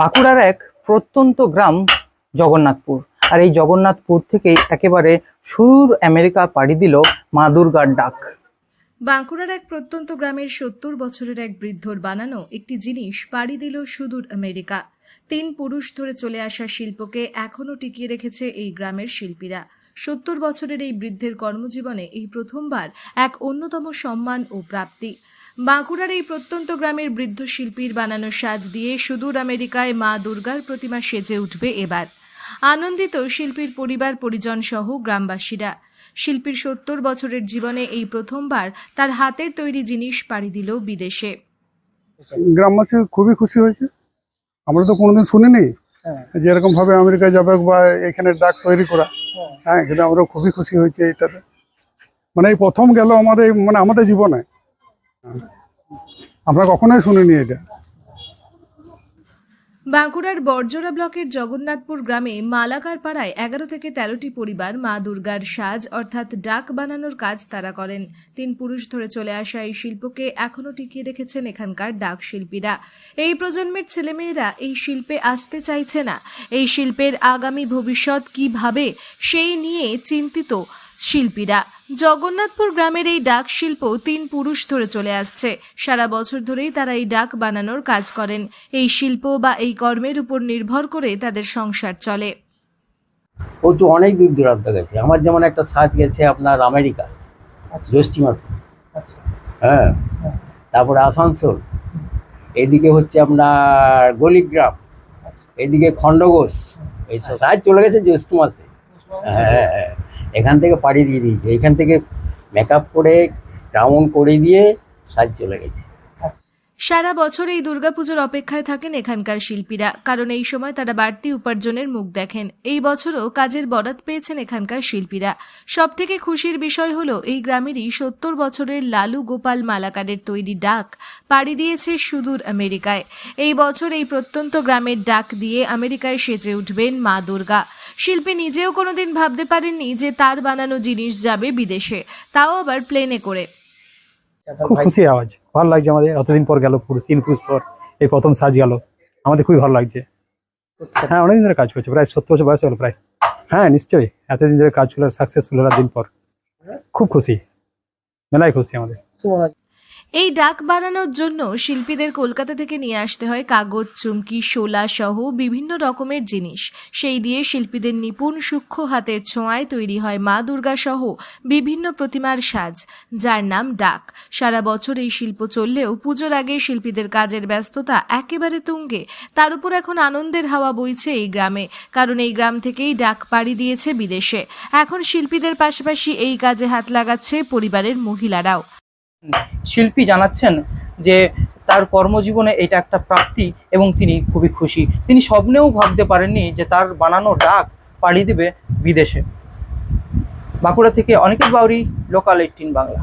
বাঁকুড়ার এক প্রত্যন্ত গ্রাম জগন্নাথপুর। আর এই জগন্নাথপুর থেকেই একেবারে সুদূর আমেরিকা পাড়ি দিল মা দুর্গার ডাক। বাঁকুড়ার এক প্রত্যন্ত গ্রামের সত্তর বছরের এক বৃদ্ধর বানানো একটি জিনিস পাড়ি দিল সুদূর আমেরিকা। তিন পুরুষ ধরে চলে আসা শিল্পকে এখনও টিকিয়ে রেখেছে এই গ্রামের শিল্পীরা। সত্তর বছরের এই বৃদ্ধের কর্মজীবনে এই প্রথমবার এক অন্যতম সম্মান ও প্রাপ্তি। বাঁকুড়ার এই প্রত্যন্ত গ্রামের বৃদ্ধ শিল্পীর বানানো সাজ দিয়ে সুদূর আমেরিকায় মা দুর্গার প্রতিমা সেজে উঠবে এবার। আনন্দিত শিল্পীর পরিবার পরিজন সহ গ্রামবাসীরা। শিল্পীর সত্তর বছরের জীবনে এই প্রথমবার তার হাতের তৈরি জিনিস পাড়ি দিল বিদেশে। গ্রামবাসী খুবই খুশি হয়েছে। আমরা তো কোনোদিন শুনিনি যে এরকম ভাবে আমেরিকা যাবে বা এখানে ডাক তৈরি করা। হ্যাঁ। কিন্তু আমরা খুবই খুশি হয়েছে এটাতে মানে এই প্রথম গেল আমাদের মানে আমাদের জীবনে। হ্যাঁ। আমরা কখনোই শুনিনি এটা। বাঁকুড়ার বর্জরা ব্লকের জগন্নাথপুর গ্রামে মালাকার পাড়ায় এগারো থেকে তেরোটি পরিবার মা দুর্গার সাজ অর্থাৎ ডাক বানানোর কাজ তারা করেন। তিন পুরুষ ধরে চলে আসা এই শিল্পকে এখনও টিকিয়ে রেখেছেন এখানকার ডাক শিল্পীরা। এই প্রজন্মের ছেলেমেয়েরা এই শিল্পে আসতে চাইছে না। এই শিল্পের আগামী ভবিষ্যৎ কীভাবে, সেই নিয়ে চিন্তিত শিল্পীরা। জগন্নাথপুর গ্রামের এই ডাক শিল্প তিন পুরুষ ধরে চলে আসছে। সারা বছর ধরেই তারা এই ডাক বানানোর কাজ করেন। এই শিল্প বা এই কর্মের উপর নির্ভর করে তাদের সংসার চলে। ও তো অনেক দূর দূরান্ত গেছে। আমার যেমন একটা সাথ গেছে আপনার আমেরিকা জ্যৈষ্ঠী মাসে আচ্ছা। হ্যাঁ। তারপরে আসানসোল। এদিকে হচ্ছে আপনার গলিগ্রাম। এদিকে খণ্ডঘোষ। এইসব সাজ চলে গেছে জ্যৈষ্ঠ মাসে হ্যাঁ হ্যাঁ। এখান থেকে পাড়ি দিয়ে দিয়েছে। এখান থেকে মেকআপ করে ডাউন করে দিয়ে সাজ চলে গেছে। সারা বছর এই দুর্গাপুজোর অপেক্ষায় থাকেন এখানকার শিল্পীরা, কারণ এই সময় তারা বাড়তি উপার্জনের মুখ দেখেন। এই বছরও কাজের বরাত পেয়েছেন এখানকার শিল্পীরা। সব থেকে খুশির বিষয় হলো, এই গ্রামেরই সত্তর বছরের লালু গোপাল মালাকারের তৈরি ডাক পাড়ি দিয়েছে সুদূর আমেরিকায়। এই বছর এই প্রত্যন্ত গ্রামের ডাক দিয়ে আমেরিকায় সেজে উঠবেন মা দুর্গা। শিল্পী নিজেও কোনোদিন ভাবতে পারেননি যে তার বানানো জিনিস যাবে বিদেশে, তাও আবার প্লেনে করে। খুব খুশি আওয়াজ। ভালো লাগছে আমাদের এতদিন পর গেল পুরো তিন পুরুষ পর এই প্রথম সাজ গেল। আমাদের খুবই ভালো লাগছে। হ্যাঁ অনেকদিন ধরে কাজ করছে প্রায় সত্তর বছর বয়স হলো প্রায়। হ্যাঁ নিশ্চয়ই এতদিন ধরে কাজ করল সাকসেসফুল হলো দিন পর। খুব খুশি মেলায় খুশি আমাদের। এই ডাক বানানোর জন্য শিল্পীদের কলকাতা থেকে নিয়ে আসতে হয় কাগজ, চুমকি, শোলা সহ বিভিন্ন রকমের জিনিস। সেই দিয়ে শিল্পীদের নিপুণ, সূক্ষ্ম হাতের ছোঁয়ায় তৈরি হয় মা দুর্গা সহ বিভিন্ন প্রতিমার সাজ, যার নাম ডাক। সারা বছর এই শিল্প চললেও পুজোর আগে শিল্পীদের কাজের ব্যস্ততা একেবারে তুঙ্গে। তার উপর এখন আনন্দের হাওয়া বইছে এই গ্রামে, কারণ এই গ্রাম থেকেই ডাক পাড়ি দিয়েছে বিদেশে। এখন শিল্পীদের পাশাপাশি এই কাজে হাত লাগাচ্ছে পরিবারের মহিলারাও। শিল্পী জানাচ্ছেন যে তার কর্মজীবনে এটা একটা প্রাপ্তি এবং তিনি খুবই খুশি। তিনি স্বপ্নেও ভাবতে পারেননি যে তার বানানো ডাক পাড়ি দেবে বিদেশে। বাঁকুড়া থেকে অনেকের বাউরি লোকাল এইটিন বাংলা।